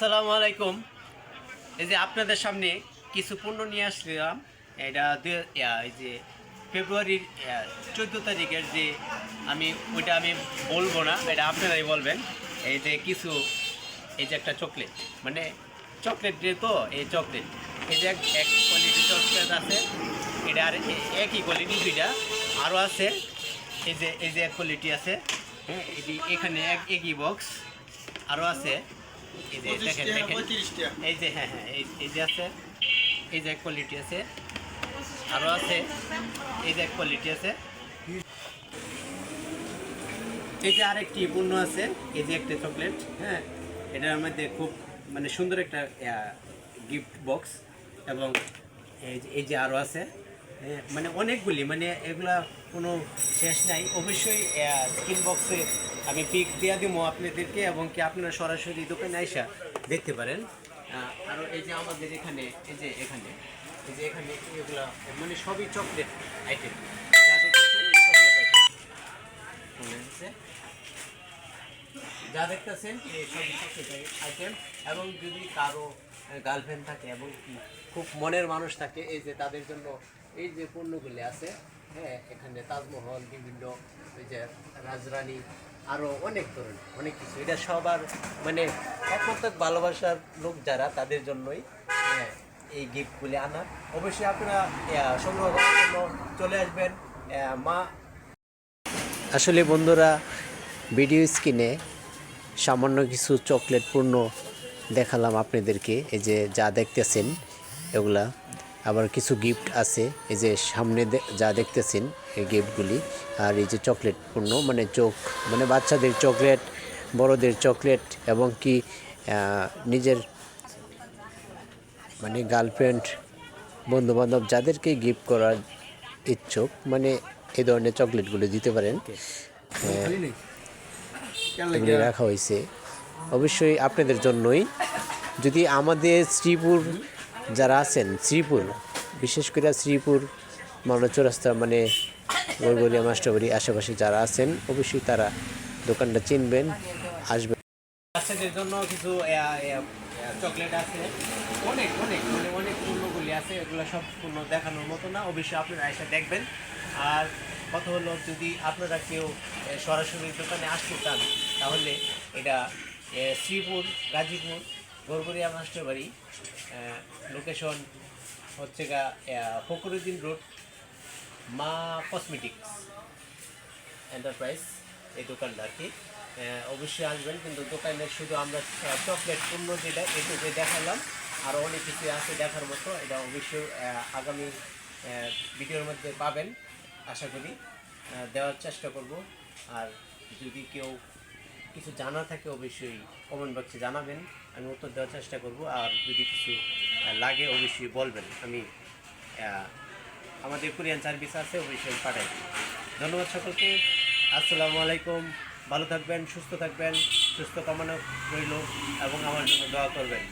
আসসালামু আলাইকুম। এই যে আপনাদের সামনে কিছু পণ্য নিয়ে আসলাম। এটা এই যে ফেব্রুয়ারির চোদ্দ তারিখের যে আমি, ওইটা আমি বলব না, এটা আপনারাই বলবেন। এই যে কিছু, এই যে একটা চকলেট মানে চকলেট দিয়ে তো, এই চকলেট। এই যে এক কোয়ালিটির চকলেট আছে, এটা আর একই কোয়ালিটি দুইটা আরও আছে। এই যে এই যে এক কোয়ালিটি আছে হ্যাঁ এটি এখানে এক, একই বক্স আরও আছে। এই যে হ্যাঁ হ্যাঁ এই যে আছে এই যে এক কোয়ালিটি আছে আরও আছে এই যে এক কোয়ালিটি আছে। এই যে আরেকটি পণ্য আছে এই যে একটা চকলেট হ্যাঁ এটার মধ্যে খুব মানে সুন্দর একটা গিফট বক্স এবং এই যে এই যে আরও আছে হ্যাঁ, মানে অনেকগুলি মানে এগুলা কোনো শেষ নাই। অবশ্যই স্ক্রিন বক্সে আমি পিক দিয়ে দিব আপনাদেরকে এবং কি আপনারা সরাসরি দোকানে আইসা দেখতে পারেন। আরও এই যে আমাদের এখানে, এই যে এখানে, এই যে এখানে এগুলা মানে সবই চকলেট আইটেম যা দেখতেছেন চকলেট এই সব আইটেম এবং যদি কারও গার্লফ্রেন্ড থাকে এবং খুব মনের মানুষ থাকে, এই যে তাদের জন্য এই যে পণ্যগুলি আছে হ্যাঁ এখানে তাজমহল, বিভিন্ন ওই যে রাজরানী আরও অনেক ধরনের, অনেক কিছু। এটা সবার মানে একমাত্র ভালোবাসার লোক যারা, তাদের জন্যই হ্যাঁ এই গিফটগুলি আনা। অবশ্যই আপনারা সংগ্রহ করার জন্য চলে আসবেন মা আসলে বন্ধুরা, ভিডিও স্ক্রিনে সামান্য কিছু চকলেট পূর্ণ দেখালাম আপনাদেরকে, এই যে যা দেখতেছেন, এগুলা। আবার কিছু গিফট আছে এই যে সামনে যা দেখতেছেন এই গিফটগুলি আর এই যে চকলেট পূর্ণ মানে চোখ মানে বাচ্চাদের চকলেট বড়দের চকলেট এবং কি নিজের মানে গার্লফ্রেন্ড বন্ধুবান্ধব যাদেরকে গিফট করার ইচ্ছুক মানে এই ধরনের চকলেটগুলো দিতে পারেন। রাখা হয়েছে। অবশ্যই আপনাদের জন্যই যদি আমাদের শ্রীপুর যারা আছেন, শ্রীপুর, বিশেষ করে শ্রীপুর মানব চৌরাস্তা মানে গড়গড়িয়া মাস্টারবাড়ি আশেপাশে যারা আছেন, অবশ্যই তারা দোকানটা চিনবেন, আসবেন। বাচ্চাদের জন্য কিছু চকলেট আছে। অনেক অনেক মানে অনেক পূর্ণগুলি আছে, এগুলো সব দেখানোর মতো না, অবশ্যই আপনারা এসে দেখবেন। আর হলো, যদি আপনারা কেউ সরাসরি দোকানে তাহলে এটা শ্রীপুর, গাজীপুর গড়গড়িয়া মাস্টার বাড়ি লোকেশন হচ্ছে গা Fakruddin road, Maa cosmetics enterprise, এই দোকানটা আর কি। অবশ্যই আসবেন, কিন্তু দোকানে শুধু আমরা চকলেট পণ্য যেটা এটু যে দেখালাম আরও অনেক কিছু আছে দেখার মতো, এটা অবশ্যই আগামী ভিডিওর মধ্যে পাবেন, আশা করি। দেওয়ার চেষ্টা করব, আর যদি কেউ কিছু জানা থাকে, অবশ্যই কমেন্ট বক্সে জানাবেন। আমি উত্তর দেওয়ার চেষ্টা করব, আর যদি কিছু লাগে, অবশ্যই বলবেন। আমি আমাদের কোরিয়ান সার্ভিস আছে, অবশ্যই পাঠাই। ধন্যবাদ সকলকে। আসসালামু আলাইকুম। ভালো থাকবেন, সুস্থ থাকবেন, সুস্থ কামনা রইল, এবং আমার জন্য দোয়া করবেন।